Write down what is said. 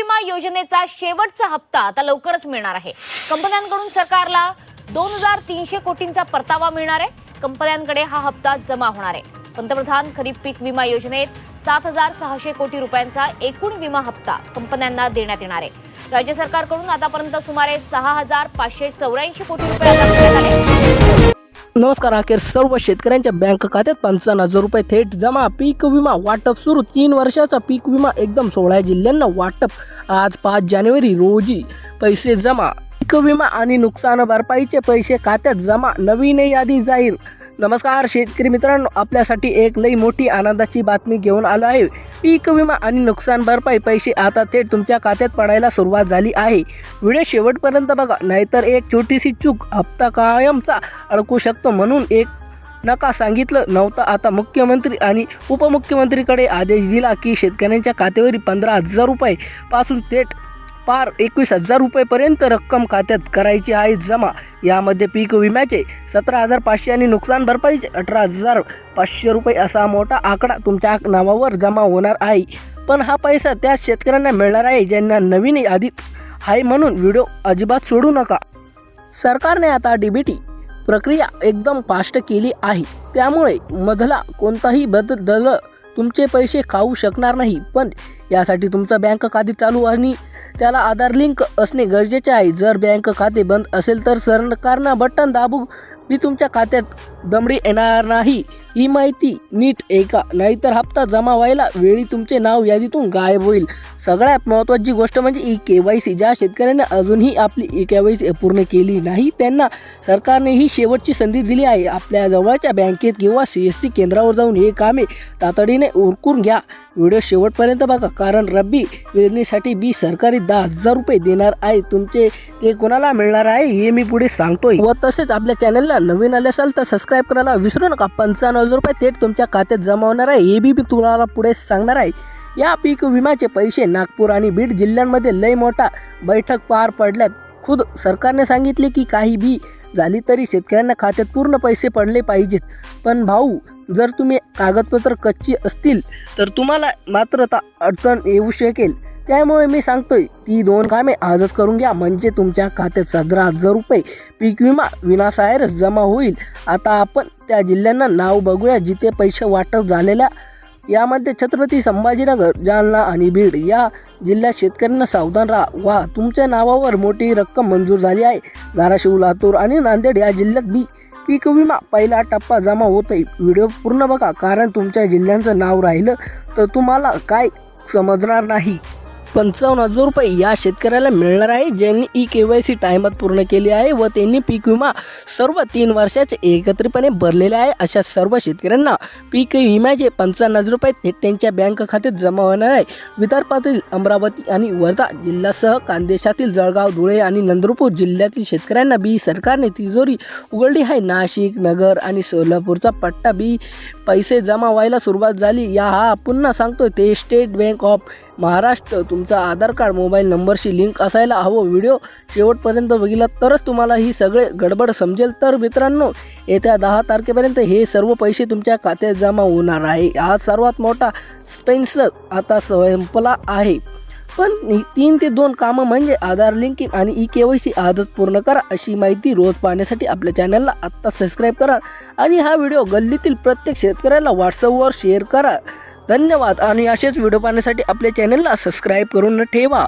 विमा योजनेचा शेवटचा हप्ता आता लवकरच मिळणार आहे. कंपन्यांकडून सरकारला दोन हजार तीनशे कोटींचा परतावा मिळणार आहे. कंपन्यांकडे हा हप्ता जमा होणार आहे. पंतप्रधान खरीप पीक विमा योजनेत सात हजार सहाशे कोटी रुपयांचा एकूण विमा हप्ता कंपन्यांना देण्यात येणार आहे. राज्य सरकारकडून आतापर्यंत सुमारे सहा हजार पाचशे चौऱ्याऐंशी कोटी रुपये नमस्कार अखेर सर्व शेतकऱ्यांच्या बँक खात्यात पंचावन्न हजार रुपये थेट जमा. पीक विमा वाटप सुरू. तीन वर्षाचा पीक विमा एकदम सोळा जिल्ह्यांना वाटप. आज पाच जानेवारी रोजी पैसे जमा. पीक विमा आणि नुकसान भरपाईचे पैसे खात्यात जमा. नवीन यादी जाहीर नमस्कार शेतकरी मित्रांनो आपल्यासाठी एक लई मोठी आनंदाची बातमी घेऊन आलो आहे. पीक विमा आणि नुकसान भरपाई पैसे आता थेट तुमच्या खात्यात पडायला सुरुवात झाली आहे. व्हिडिओ शेवटपर्यंत बघा नाहीतर एक छोटीशी चूक हप्ता कायमचा अडकू शकतो म्हणून एक नका सांगितलं नव्हतं. आता मुख्यमंत्री आणि उपमुख्यमंत्रीकडे आदेश दिला की शेतकऱ्यांच्या खात्यावरील पंधरा हजार रुपये पासून थेट पार एकवीस हजार रुपयेपर्यंत रक्कम खात्यात करायची आहे. जमा यामध्ये पीक विम्याचे सतरा हजार पाचशे आणि नुकसान भरपाईचे अठरा हजार पाचशे रुपये असा मोठा आकडा तुमच्या नावावर जमा होणार आहे. पण हा पैसा त्या शेतकऱ्यांना मिळणार आहे ज्यांना नवीन यादीत आहे म्हणून व्हिडिओ अजिबात सोडू नका. सरकारने आता डीबीटी प्रक्रिया एकदम फास्ट केली आहे. त्यामुळे मधला कोणताही बदल तुमचे पैसे खाऊ शकणार नाही. पण यासाठी तुमचं बँक खाते चालू आणि त्याला आधार लिंक असणे गरजेचे आहे. जर बँक खाते बंद असेल तर सरकारनं बटन दाबू मी तुमच्या खात्यात दमडी येणार नाही. ही माहिती नीट ऐका नाहीतर हप्ता जमा व्हायला वेळी तुमचे नाव यादीतून गायब होईल. सगळ्यात महत्त्वाची गोष्ट म्हणजे ई के वाय सी. ज्या शेतकऱ्यांनी अजूनही आपली ई के वाय सी पूर्ण केली नाही त्यांना सरकारने ही शेवटची संधी दिली आहे. आपल्या जवळच्या बँकेत किंवा सी एस सी केंद्रावर जाऊन हे कामे तातडीने उरकून घ्या. व्हिडिओ शेवटपर्यंत बघा कारण रब्बी पेरणीसाठी बी सरकारी दहा हजार रुपये देणार आहे. तुमचे ते कोणाला मिळणार आहे हे मी पुढे सांगतोय. व तसेच आपल्या चॅनलला नवीन आले असाल तर सबस्क्राईब करायला विसरू नका. पंचावन्न हजार रुपये थेट तुमच्या खात्यात जमा होणार आहे हे बी मी तुम्हाला पुढे सांगणार आहे. या पीक विम्याचे पैसे नागपूर आणि बीड जिल्ह्यांमध्ये लय मोठा बैठक पार पडल्यात. खुद सरकारने सांगितले की काही बी झाली तरी शेतकऱ्यांना खात्यात पूर्ण पैसे पडले पाहिजेत. पण भाऊ जर तुम्ही कागदपत्र कच्ची असतील तर तुम्हाला मात्र ता अडचण येऊ शकेल. त्यामुळे मी सांगतोय ती दोन कामे आजच करून घ्या. म्हणजे तुमच्या खात्यात सतरा हजार रुपये पीक विमा विनासायरस जमा होईल. आता आपण त्या जिल्ह्यांना नाव बघूया जिथे पैसे वाटप झालेल्या यामध्ये छत्रपती संभाजीनगर जालना आणि बीड या जिल्ह्यात शेतकऱ्यांना सावधान राहा. वा तुमच्या नावावर मोठी रक्कम मंजूर झाली आहे. धाराशिव लातूर आणि नांदेड या जिल्ह्यात बी पीक विमा पहिला टप्पा जमा होत आहे व्हिडिओ पूर्ण बघा कारण तुमच्या जिल्ह्यांचं नाव राहिलं तर तुम्हाला काय समजणार नाही. पंचावन्न हजार रुपये या शेतकऱ्याला मिळणार आहे ज्यांनी ई के वाय सी टायमात पूर्ण केली आहे व त्यांनी पीक विमा सर्व तीन वर्षाचे एकत्रितपणे भरलेले आहे. अशा सर्व शेतकऱ्यांना पीक विम्याचे पंचावन्न हजार रुपये थेट त्यांच्या बँक खात्यात जमा होणार आहे. विदर्भातील अमरावती आणि वर्धा जिल्ह्यासह खानदेशातील जळगाव धुळे आणि नंदुरपूर जिल्ह्यातील शेतकऱ्यांना बी सरकारने तिजोरी उघडली आहे. नाशिक नगर आणि सोलापूरचा पट्टा बी पैसे जमा व्हायला सुरुवात झाली. या हा पुन्हा सांगतोय ते स्टेट बँक ऑफ महाराष्ट्र तुमचा आधार कार्ड मोबाईल नंबरशी लिंक असायला हवं. व्हिडिओ शेवटपर्यंत बघितला तरच तुम्हाला ही सगळे गडबड समजेल. तर मित्रांनो येत्या दहा तारखेपर्यंत हे सर्व पैसे तुमच्या खात्यात जमा होणार आहे. हा सर्वात मोठा स्पेन्स आता संपला आहे. पण तीन ते दोन कामं म्हणजे आधार लिंकिंग आणि ई के वाय सी आजच पूर्ण करा अशी माहिती रोज पाहण्यासाठी आपल्या चॅनलला आत्ता सबस्क्राईब करा आणि हा व्हिडिओ गल्लीतील प्रत्येक शेतकऱ्याला व्हॉट्सअपवर शेअर करा. धन्यवाद. आणि असेच व्हिडिओ पाहण्यासाठी आपल्या चॅनलला सबस्क्राईब करून ठेवा.